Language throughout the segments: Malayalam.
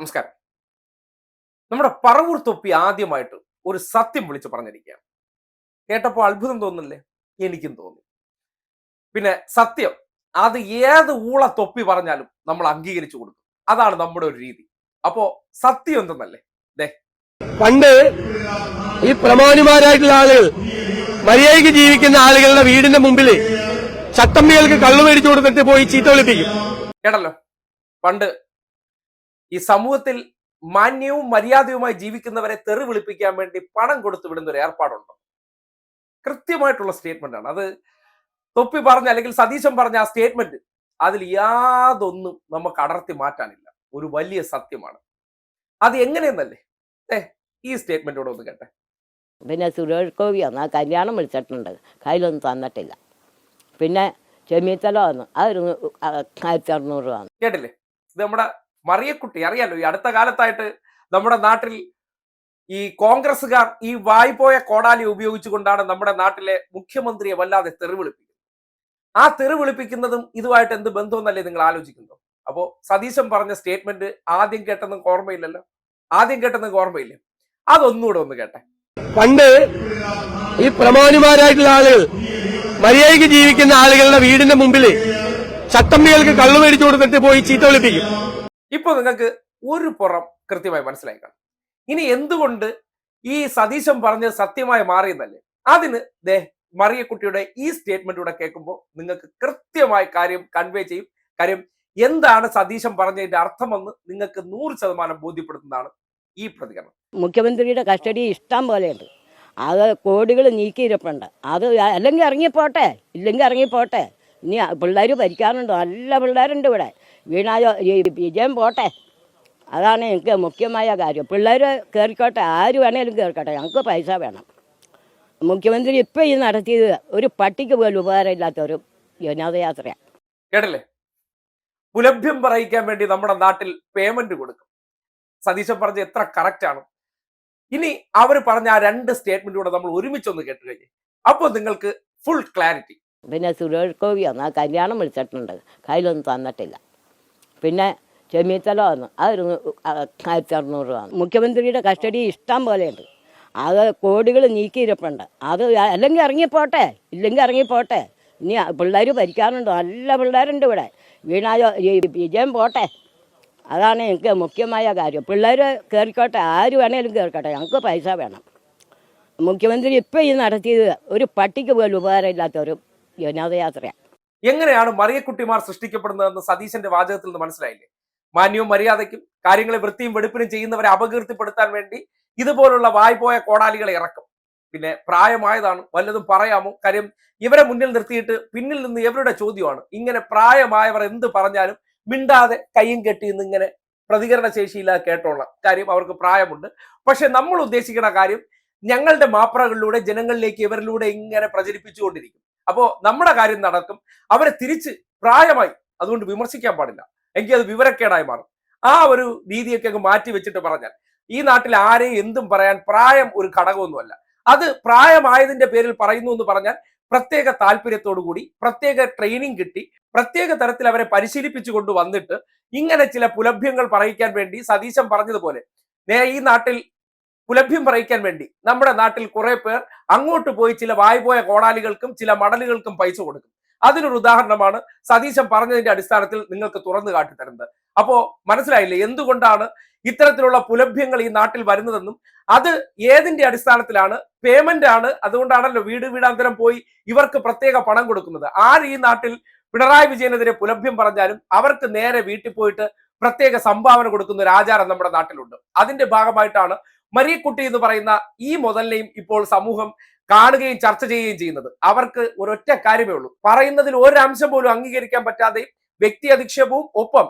നമസ്കാരം. നമ്മുടെ പറവൂർ തൊപ്പി ആദ്യമായിട്ട് ഒരു സത്യം വിളിച്ചു പറഞ്ഞിരിക്കുകയാണ്. കേട്ടപ്പോൾ അത്ഭുതം തോന്നുന്നില്ലേ? എനിക്കും തോന്നി. പിന്നെ സത്യം അത് ഏത് ഊള തൊപ്പി പറഞ്ഞാലും നമ്മൾ അംഗീകരിച്ചു കൊടുക്കും. അതാണ് നമ്മുടെ ഒരു രീതി. അപ്പോ സത്യം എന്തെന്നല്ലേ? ദേ. പണ്ട് ഈ പ്രമാണിമാരായിട്ടുള്ള ആളുകൾ മര്യാദയ്ക്ക് ജീവിക്കുന്ന ആളുകളുടെ വീടിന്റെ മുമ്പിൽ ചട്ടമ്പികൾക്ക് കള്ളു മേടിച്ചു കൊടുത്തിട്ട് പോയി ചീത്ത വിളിപ്പിക്കും. കേട്ടല്ലോ? പണ്ട് ഈ സമൂഹത്തിൽ മാന്യവും മര്യാദയുമായി ജീവിക്കുന്നവരെ തെറി വിളിപ്പിക്കാൻ വേണ്ടി പണം കൊടുത്തു വിടുന്ന ഒരു ഏർപ്പാടുണ്ട്? കൃത്യമായിട്ടുള്ള സ്റ്റേറ്റ്മെന്റ് ആണ്. അത് തൊപ്പി പറഞ്ഞ അല്ലെങ്കിൽ സതീശൻ പറഞ്ഞ ആ സ്റ്റേറ്റ്മെന്റ് അതിൽ യാതൊന്നും നമുക്ക് അടർത്തി മാറ്റാനില്ല. ഒരു വലിയ സത്യമാണ്. അത് എങ്ങനെയെന്നല്ലേ? ഏ ഈ സ്റ്റേറ്റ്മെന്റോട് ഒന്ന് കേട്ടെ. പിന്നെ സുരേഷ് ഗോപി ആ കല്യാണം വിളിച്ചിട്ടുണ്ട്. കയ്യിലൊന്നും തന്നിട്ടില്ല. പിന്നെ ചെമ്മീത്തല അതൊരു ആയിരത്തി അറുന്നൂറ് രൂപ കേട്ടില്ലേ? ഇത് നമ്മുടെ മറിയക്കുട്ടി അറിയാലോ ഈ അടുത്ത കാലത്തായിട്ട് നമ്മുടെ നാട്ടിൽ ഈ കോൺഗ്രസ്സുകാർ ഈ വായ്പോയ കോടാലി ഉപയോഗിച്ചുകൊണ്ടാണ് നമ്മുടെ നാട്ടിലെ മുഖ്യമന്ത്രിയെ വല്ലാതെ തെറിവിളിപ്പിക്കുന്നത്. ആ തെറിവിളിപ്പിക്കുന്നതും ഇതുമായിട്ട് എന്ത് ബന്ധമെന്നല്ലേ നിങ്ങൾ ആലോചിക്കുന്നു അപ്പോ സതീശൻ പറഞ്ഞ സ്റ്റേറ്റ്മെന്റ് ആദ്യം കേട്ടെന്ന് ഓർമ്മയില്ലല്ലോ? ആദ്യം കേട്ടെന്ന് ഓർമ്മയില്ല? അതൊന്നുകൂടെ ഒന്ന് കേട്ടെ. പണ്ട് ഈ പ്രമാണിമാരായിട്ടുള്ള ആളുകൾ മര്യാദയ്ക്ക് ജീവിക്കുന്ന ആളുകളുടെ വീടിന്റെ മുമ്പിൽ ചട്ടമ്പികൾക്ക് കള്ളു മേടിച്ചു കൊടുത്തിട്ട് പോയി ചീത്ത വിളിപ്പിക്കും. ഇപ്പൊ നിങ്ങൾക്ക് ഒരു പുറം കൃത്യമായി മനസ്സിലായി കാണും. ഇനി എന്തുകൊണ്ട് ഈ സതീശൻ പറഞ്ഞത് സത്യമായി മാറിയെന്നല്ലേ? അതിന് ദേ മറിയക്കുട്ടിയുടെ ഈ സ്റ്റേറ്റ്മെന്റൂടെ കേൾക്കുമ്പോൾ നിങ്ങൾക്ക് കൃത്യമായി കാര്യം കൺവേ ചെയ്യും. കാര്യം എന്താണ് സതീശൻ പറഞ്ഞതിന്റെ അർത്ഥമെന്ന് നിങ്ങൾക്ക് നൂറ് ശതമാനം ബോധ്യപ്പെടുത്തുന്നതാണ് ഈ പ്രതികരണം. മുഖ്യമന്ത്രിയുടെ കസ്റ്റഡി ഇഷ്ടം പോലെയുണ്ട്. അത് കോടികൾ നീക്കിയിരിപ്പുണ്ട്. അത് അല്ലെങ്കിൽ ഇറങ്ങിപ്പോട്ടെ ഇല്ലെങ്കിൽ ഇറങ്ങിപ്പോട്ടെ. ഇനി പിള്ളേർ ഭരിക്കാറുണ്ട്. നല്ല പിള്ളേരുണ്ട് ഇവിടെ. വീണായോ വിജയം പോട്ടെ. അതാണ് എനിക്ക് മുഖ്യമായ കാര്യം. പിള്ളേർ കയറിക്കോട്ടെ ആര് വേണേലും കയറിക്കോട്ടെ ഞങ്ങൾക്ക് പൈസ വേണം. മുഖ്യമന്ത്രി ഇപ്പം ഈ നടത്തിയത് ഒരു പട്ടിക്ക് പോലും ഉപകാരമില്ലാത്ത ഒരു വിനോദയാത്രയാണ് കേട്ടല്ലേ? പുലഭ്യം പറയിക്കാൻ വേണ്ടി നമ്മുടെ നാട്ടിൽ പേയ്മെന്റ് കൊടുക്കും. സതീശൻ പറഞ്ഞ എത്ര കറക്റ്റ് ആണ്. ഇനി അവർ പറഞ്ഞ ആ രണ്ട് സ്റ്റേറ്റ്മെന്റ് കൂടെ നമ്മൾ ഒരുമിച്ചൊന്ന് കേട്ട് കഴിഞ്ഞ്. അപ്പോൾ നിങ്ങൾക്ക് ഫുൾ ക്ലാരിറ്റി പിന്നെ സുരേഷ് ഗോപി വന്ന് ആ കല്യാണം വിളിച്ചിട്ടുണ്ട്. കയ്യിലൊന്നും തന്നിട്ടില്ല. പിന്നെ ചെമ്മീത്തല വന്നു. അതൊരു ആയിരത്തി അറുന്നൂറ് വന്നു മുഖ്യമന്ത്രിയുടെ കസ്റ്റഡി ഇഷ്ടം പോലെയുണ്ട്. അത് കോടികൾ നീക്കിയിരിപ്പുണ്ട്. അത് അല്ലെങ്കിൽ ഇറങ്ങിപ്പോട്ടെ ഇല്ലെങ്കിൽ ഇറങ്ങിപ്പോട്ടെ. ഇനി പിള്ളേർ ഭരിക്കാറുണ്ട്. നല്ല പിള്ളേരുണ്ട് ഇവിടെ. വീണായോ വിജയം പോട്ടെ. അതാണ് എനിക്ക് മുഖ്യമായ കാര്യം. പിള്ളേർ കയറിക്കോട്ടെ ആര് വേണേലും കയറിക്കോട്ടെ ഞങ്ങൾക്ക് പൈസ വേണം. മുഖ്യമന്ത്രി ഇപ്പം ഈ നടത്തിയത് ഒരു പട്ടിക്ക് പോലും ഉപകാരമില്ലാത്ത ഒരു വിനോദയാത്രയാണ് എങ്ങനെയാണ് മറിയക്കുട്ടിമാർ സൃഷ്ടിക്കപ്പെടുന്നതെന്ന് സതീശന്റെ വാചകത്തിൽ നിന്ന് മനസ്സിലായില്ലേ? മാന്യവും മര്യാദയ്ക്കും കാര്യങ്ങളെ വൃത്തിയും വെടുപ്പിനും ചെയ്യുന്നവരെ അപകീർത്തിപ്പെടുത്താൻ വേണ്ടി ഇതുപോലുള്ള വായ്പോയ കോടാലികളെ ഇറക്കും. പിന്നെ പ്രായമായതാണ് വല്ലതും പറയാമോ? കാര്യം ഇവരെ മുന്നിൽ നിർത്തിയിട്ട് പിന്നിൽ നിന്ന് ഇവരുടെ ചോദ്യമാണ്? ഇങ്ങനെ പ്രായമായവർ എന്ത് പറഞ്ഞാലും മിണ്ടാതെ കയ്യും കെട്ടി നിന്ന് ഇങ്ങനെ പ്രതികരണ ശേഷിയില്ലാതെ കേട്ടോളാം. കാര്യം അവർക്ക് പ്രായമുണ്ട്. പക്ഷെ നമ്മൾ ഉദ്ദേശിക്കുന്ന കാര്യം ഞങ്ങളുടെ മാപ്രകളിലൂടെ ജനങ്ങളിലേക്ക് ഇവരിലൂടെ ഇങ്ങനെ പ്രചരിപ്പിച്ചുകൊണ്ടിരിക്കും. അപ്പോ നമ്മുടെ കാര്യം നടക്കും. അവരെ തിരിച്ച് പ്രായമായി അതുകൊണ്ട് വിമർശിക്കാൻ പാടില്ല. എങ്കിൽ അത് വിവരക്കേടായി മാറും. ആ ഒരു രീതിയൊക്കെ അങ്ങ് മാറ്റി വെച്ചിട്ട് പറഞ്ഞാൽ ഈ നാട്ടിൽ ആരെയും എന്തും പറയാൻ പ്രായം ഒരു ഘടകമൊന്നുമല്ല. അത് പ്രായമായതിന്റെ പേരിൽ പറയുന്നു എന്ന് പറഞ്ഞാൽ പ്രത്യേക താല്പര്യത്തോടു കൂടി പ്രത്യേക ട്രെയിനിങ് കിട്ടി പ്രത്യേക തരത്തിൽ അവരെ പരിശീലിപ്പിച്ചു കൊണ്ട് വന്നിട്ട് ഇങ്ങനെ ചില പുലഭ്യങ്ങൾ പറയിക്കാൻ വേണ്ടി സതീശൻ പറഞ്ഞതുപോലെ ഈ നാട്ടിൽ പുലഭ്യം പറയിക്കാൻ വേണ്ടി. നമ്മുടെ നാട്ടിൽ കുറെ പേർ അങ്ങോട്ട് പോയി ചില വായ്പോയ കോടാലികൾക്കും ചില മടലുകൾക്കും പൈസ കൊടുക്കും. അതിനൊരു ഉദാഹരണമാണ് സതീശൻ പറഞ്ഞതിന്റെ അടിസ്ഥാനത്തിൽ നിങ്ങൾക്ക് തുറന്നു കാട്ടിത്തരുന്നത് അപ്പോ മനസ്സിലായില്ലേ എന്തുകൊണ്ടാണ് ഇത്തരത്തിലുള്ള പുലഭ്യങ്ങൾ ഈ നാട്ടിൽ വരുന്നതെന്നും അത് ഏതിന്റെ അടിസ്ഥാനത്തിലാണ്? പേയ്മെന്റ് ആണ്. അതുകൊണ്ടാണല്ലോ വീട് വീടാന്തരം പോയി ഇവർക്ക് പ്രത്യേക പണം കൊടുക്കുന്നത്. ആര് ഈ നാട്ടിൽ പിണറായി വിജയനെതിരെ പുലഭ്യം പറഞ്ഞാലും അവർക്ക് നേരെ വീട്ടിൽ പോയിട്ട് പ്രത്യേക സംഭാവന കൊടുക്കുന്ന ഒരു ആചാരം നമ്മുടെ നാട്ടിലുണ്ട്. അതിന്റെ ഭാഗമായിട്ടാണ് മരിയക്കുട്ടി എന്ന് പറയുന്ന ഈ മുതലിനെയും ഇപ്പോൾ സമൂഹം കാണുകയും ചർച്ച ചെയ്യുകയും ചെയ്യുന്നത്. അവർക്ക് ഒരൊറ്റ കാര്യമേ ഉള്ളൂ. പറയുന്നതിൽ ഒരംശം പോലും അംഗീകരിക്കാൻ പറ്റാതെ വ്യക്തി അധിക്ഷേപവും ഒപ്പം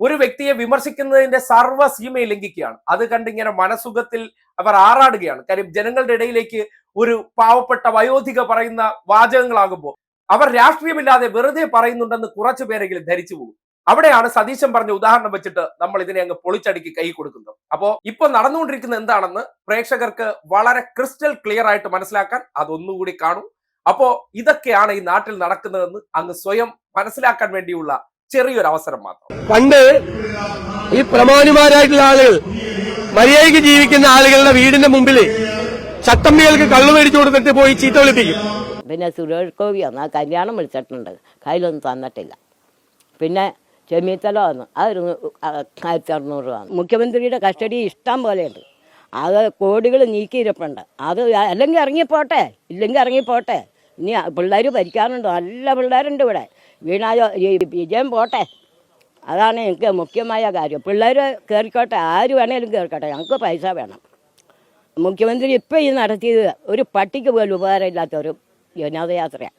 ഒരു വ്യക്തിയെ വിമർശിക്കുന്നതിന്റെ സർവ സീമയെ ലംഘിക്കുകയാണ്. അത് കണ്ടിങ്ങനെ മനസുഖത്തിൽ അവർ ആറാടുകയാണ്. കാര്യം ജനങ്ങളുടെ ഇടയിലേക്ക് ഒരു പാവപ്പെട്ട വയോധിക പറയുന്ന വാചകങ്ങളാകുമ്പോൾ അവർ രാഷ്ട്രീയമില്ലാതെ വെറുതെ പറയുന്നുണ്ടെന്ന് കുറച്ചു പേരെങ്കിലും ധരിച്ചു പോകും. അവിടെയാണ് സതീശൻ പറഞ്ഞ ഉദാഹരണം വെച്ചിട്ട് നമ്മൾ ഇതിനെ അങ്ങ് പൊളിച്ചടുക്കി കൈ കൊടുക്കുന്നത്. അപ്പോ ഇപ്പൊ നടന്നുകൊണ്ടിരിക്കുന്ന എന്താണെന്ന് പ്രേക്ഷകർക്ക് വളരെ ക്രിസ്റ്റൽ ക്ലിയർ ആയിട്ട് മനസ്സിലാക്കാൻ അതൊന്നുകൂടി കാണും. അപ്പോ ഇതൊക്കെയാണ് ഈ നാട്ടിൽ നടക്കുന്നതെന്ന് അങ്ങ് സ്വയം മനസ്സിലാക്കാൻ വേണ്ടിയുള്ള ചെറിയൊരു അവസരം മാത്രം. പണ്ട് ഈ പ്രമാണിമാരായിട്ടുള്ള ആളുകൾ മര്യാദയ്ക്ക് ജീവിക്കുന്ന ആളുകളുടെ വീടിന്റെ മുമ്പിൽ ചട്ടമ്പികൾക്ക് കള്ളു മേടിച്ചു കൊടുത്തിട്ട് പോയി ചീത്ത വിളിപ്പിക്കും. പിന്നെ സുരേഷ് ഗോപി കല്യാണം വിളിച്ചിട്ടുണ്ട്. കയ്യിലൊന്നും തന്നിട്ടില്ല. പിന്നെ ചെമ്മീത്തല വന്നു അതൊരു ആയിരത്തി അറുന്നൂറ് രൂപ മുഖ്യമന്ത്രിയുടെ കസ്റ്റഡി ഇഷ്ടം പോലെയുണ്ട് അത് കോടികൾ നീക്കിയിരിപ്പുണ്ട്. അത് അല്ലെങ്കിൽ ഇറങ്ങിപ്പോട്ടെ ഇല്ലെങ്കിൽ ഇറങ്ങിപ്പോട്ടെ. ഇനി പിള്ളേർ ഭരിക്കാറുണ്ട്. നല്ല പിള്ളേരുണ്ട് ഇവിടെ. വീണായോ വിജയം പോട്ടെ. അതാണ് എനിക്ക് മുഖ്യമായ കാര്യം. പിള്ളേർ കയറിക്കോട്ടെ ആര് വേണേലും കയറിക്കോട്ടെ ഞങ്ങൾക്ക് പൈസ വേണം. മുഖ്യമന്ത്രി ഇപ്പം ഈ നടത്തിയത് ഒരു പട്ടിക്ക് പോലും ഉപകാരമില്ലാത്ത ഒരു വിനോദയാത്രയാണ്.